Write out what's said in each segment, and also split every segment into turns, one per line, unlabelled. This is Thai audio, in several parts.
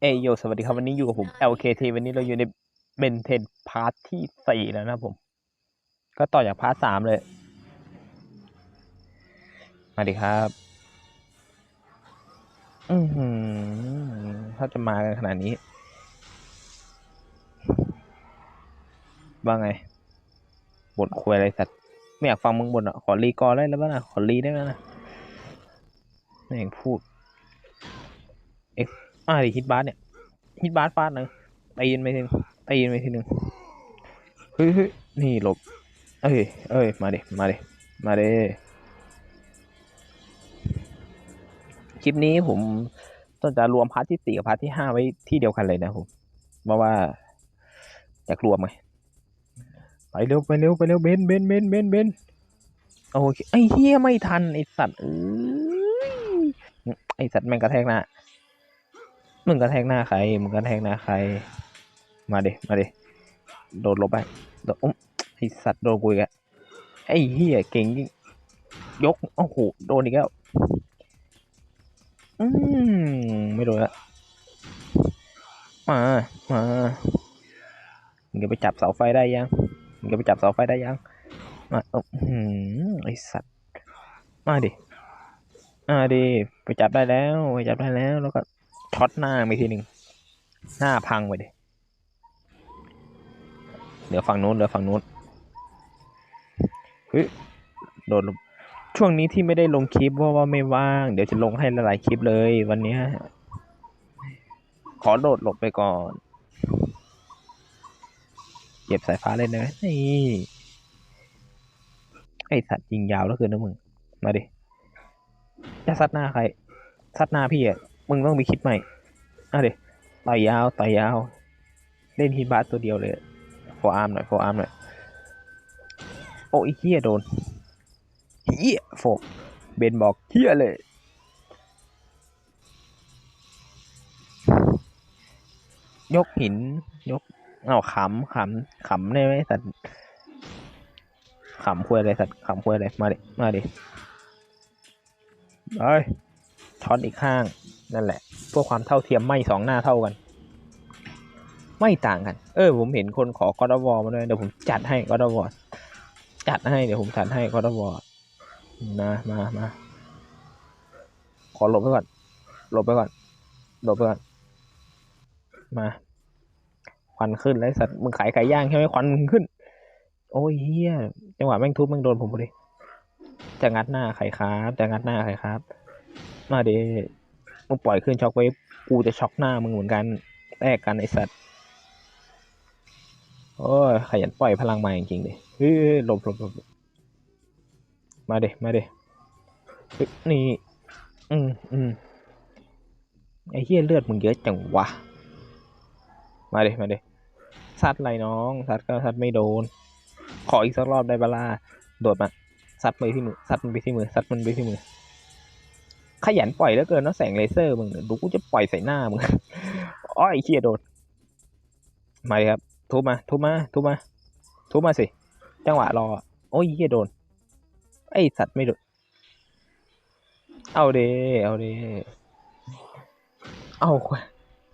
เอยโยสวัสดีครับ วันนี้อยู่กับผม LKT วันนี้เราอยู่ในเบนเทนพาร์ทที่สี่แล้วนะครับผม ก็ต่อจากพาร์ทสามเลย มาดีครับ อือหือถ้าจะมากันขนาดนี้ ว่าไงบทคุยอะไรสัตว์ ไม่อยากฟังมึงบนอะ ขอรีกอร์ได้แล้วป่ะนะขอรีได้ไหมนะไม่อยากพูดเอ่าดิฮิตบาสเนี่ยฮิตบาสฟาดหนึ่งตีนไปทีนึงตีนไปทีนึงเฮ้ยนี่หลบ เอ้ยเอ้ยมาดิมาดิมาดิคลิปนี้ผมต้องจะรวมพาร์ทที่สี่กับพาร์ทที่ห้าไว้ที่เดียวกันเลยนะผมเพราะว่าอยากรวมไงไปเร็วไปเร็วไปเร็วเบนเบนเบนเบนเบนโอเคไอ้เฮียไม่ทันไอ้สัตว์เอ้ยไอ้สัตว์แม่งกระแทกหน้า มึงกระแทกหน้าใคร มึงกระแทกหน้าใคร มาเดมาเดโดดลบไปโดดอุ๊มไอสัตว์โดนกูอีกแล้วไอ้เหี้ยเก่งยิ่งยกโอ้โหโดนอีกแล้ว อืมไม่โดนละมา มามึงจะไปจับเสาไฟได้ยังมึงจะไปจับเสาไฟได้ยัง มาอืมไอสัตว์ มาดิ มาดิ ไปจับได้แล้ว ไปจับได้แล้ว แล้วก็ ช็อตหน้าไปทีหนึ่งหน้าพังไปดิเดี๋ยวฝั่งนู้นเดี๋ยวฝั่งนู้นเฮ้ยโดดลงช่วงนี้ที่ไม่ได้ลงคลิปเพราะว่าไม่ว่าง เดี๋ยวจะลงให้หลายๆคลิปเลย วันนี้ขอโดดหลบไปก่อน เก็บสายฟ้าเลยนะนี่ไอสัตว์ยิงยาวแล้วคือนะมึง มาดิจะซัดหน้าใครซัดหน้าพี่อะ มึงต้องมีคลิปใหม่ อะเดี๋ยวต่อยยาวต่อยยาว เล่นฮีบาสตัวเดียวเลยโฟอาร์มหน่อยโฟอาร์มหน่อย โอ้ยเฮียโดนเฮียโฟเบนบอกเฮียเลยยกหิน ยกเอาขำขำขำได้ไหมสัตว์ขำคุยอะไรสัตว์ขำคุยอะไรมาดิมาดิเอ้ยช้อนอีกข้าง นั่นแหละพื่อความเท่าเทียมไม่สองหน้าเท่ากัน ไม่ต่างกัน เออ ผมเห็นคนขอกอดวอมาด้วยเดี๋ยวผมจัดให้กอดวอจัดให้เดี๋ยวผมจัดให้กอดวอมามามาขอหลบไปก่อนหลบไปก่อนหลบไปก่อนมาควันขึ้นแล้วสัตว์มึงขายไก่ย่างใช่ไหมควันมึงขึ้น โอ้ยเฮียจังหวะแม่งทุบแม่งโดนผมพอดีจะงัดหน้าใครครับจะงัดหน้าใครครับ มาดิ มึงปล่อยขึ้นช็อกไว้กูจะช็อกหน้ามึงเหมือนกันแลกกันไอสัตว์โอ้ยขยันปล่อยพลังมาจริงๆดิเฮ้ยหลบหลบหลบมาเดมาเฮ้ยนี่อืมอืมไอ้เหี้ยเลือดมึงเยอะจังวะ มาเดมาเดิซัดไรน้องซัดก็ซัดไม่โดน ขออีกสักรอบได้เวลาโดดมาซัดไปที่มือซัดมันไปที่มือซัดมันไปที่มือ ขยันปล่อยแล้วเกินเนาะแสงเลเซอร์มึงดูกูจะปล่อยใส่หน้ามึงอ้อยเหี้ยโดนมาเลยครับทุบมาทุบมาทุบมาทุบมาสิ จังหวะรออะโอ้ยเหี้ยโดน ไอสัตว์ไม่โดน เอาเดเอาเดเอา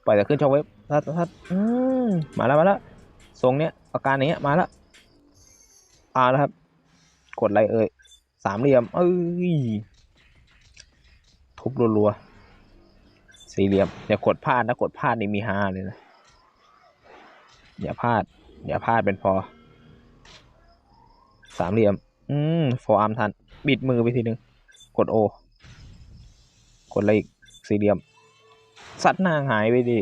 ปล่อยแต่ขึ้นช่องเว็บทัดทัดอืมมาแล้วมาแล้วทรงเนี้ยอาการอย่างเนี้ยมาแล้วมาแล้วครับ กดอะไรเอ่ยสามเหลี่ยม เอ้ย ทุบรัวๆสี่เหลี่ยมอย่ากดพลาดนะกดพลาดนี่มีฮาเลยนะอย่าพลาด อย่าพลาดเป็นพอ สามเหลี่ยม อืมโฟอร์อาร์มทัน บิดมือไปทีหนึ่งกดโอกดอะไรอีกสี่เหลี่ยม สัดหน้าหายไปดิ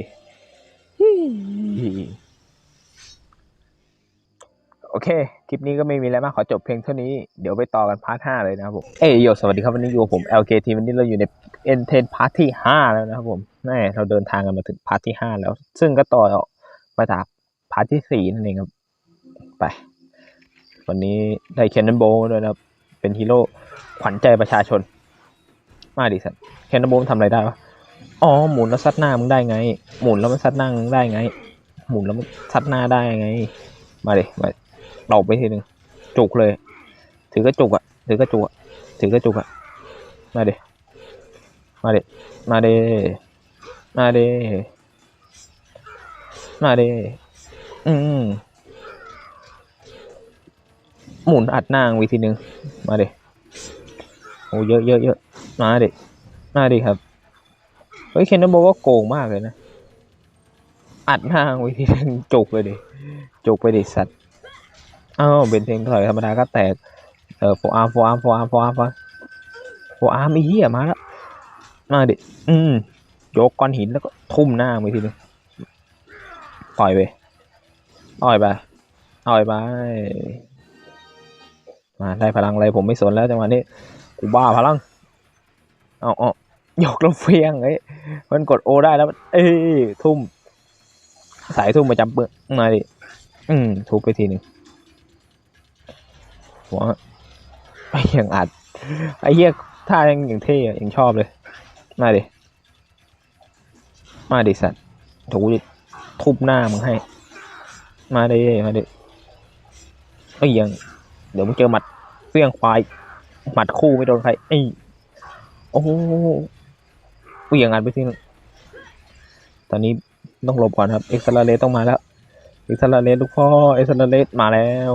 โอเค คลิปนี้ก็ไม่มีอะไรมากขอจบเพียงเท่านี้ เดี๋ยวไปต่อกันพาร์ทห้าเลยนะครับผม เอ้ยโยสวัสดีครับวันนี้อยู่กับผม LKT วันนี้เราอยู่ใน N10 พาร์ทที่ห้าแล้วนะครับผมแม่เราเดินทางกันมาถึงพาร์ทที่ห้าแล้ว ซึ่งก็ต่อมาจากพาร์ทที่สี่นั่นเองครับ ไป วันนี้ได้เคนนันโบด้วยนะครับ เป็นฮีโร่ขวัญใจประชาชน มาดิสัตเคนนันโบมันทำอะไรได้วะ อ๋อหมุนแล้วซัดหน้ามึงได้ไง หมุนแล้วมันซัดหน้ามึงได้ไง หมุนแล้วมันซัดหน้าได้ไง มาดิมา เราไปทีหนึ่งจุกเลย ถือกระจุกอะถือกระจุกอะถือกระจุกอะมาเดมาเดมาเดมาเดมาเดอืมหมุนอัดหน้าวิธีหนึ่งมาเดโอ้เยอะเยอะเยอะมาเดมาเดครับเฮ้ยเคนนบอกว่าโกงมากเลยนะอัดหน้าวิธีหนึ่งจุกเลยดิจุกไปดิสัตว์ อ้าวเบนเทงถอยธรรมดาก็แตก เออโฟอาร์โฟอาร์โฟอาร์โฟอาร์โฟอาร์มไอ้เหี้ยมาแล้ว มาดิ อืมยกก้อนหินแล้วก็ทุ่มหน้าไปทีนึงต่อยไปต่อยไปต่อยไป มาได้พลังอะไรผมไม่สนแล้วจังหวะนี้ กูบ้าพลัง เอาเอายกล้วเฟียงเอ้ยมันกดโอได้แล้ว เอ้ยทุ่ม สายทุ่มประจำเปื้อมาดิ อืมทุบไปทีหนึ่ง หัวไอ้ยังอัดไอ้เหี้ยท่ายังอย่างเท่อะยังชอบเลย มาดิ มาดิสัตว์ถูดิทุบหน้ามึงให้ มาดิมาดิไอ้ยยัง เดี๋ยวมึงเจอหมัดเฟี้ยงควายหมัดคู่ไม่โดนใครไอ้โอ้โหเฟี้ยงอัดไปทีนึงตอนนี้ต้องหลบก่อนครับเอ็กซ์ลาเรต้องมาแล้วเอ็กซ์ลาเรลูกพ่อเอ็กซ์ลาเรมาแล้ว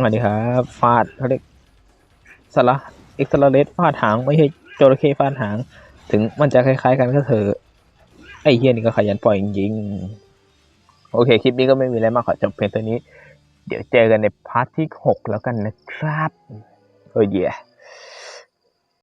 สวัสดีครับฟาดเขาเรียกสละเอ็กซ์ลาเรฟาดหางไม่ใช่จระเข้ฟาดหาง ถึงมันจะคล้าย ๆ กันก็เถอะไอ้เฮียนี่ก็ขยันปล่อยจริงๆโอเค คลิปนี้ก็ไม่มีอะไรมากขอจบเพียงเท่านี้ เดี๋ยวเจอกันในพาร์ทที่หกแล้วกันนะครับโอ้ยเย่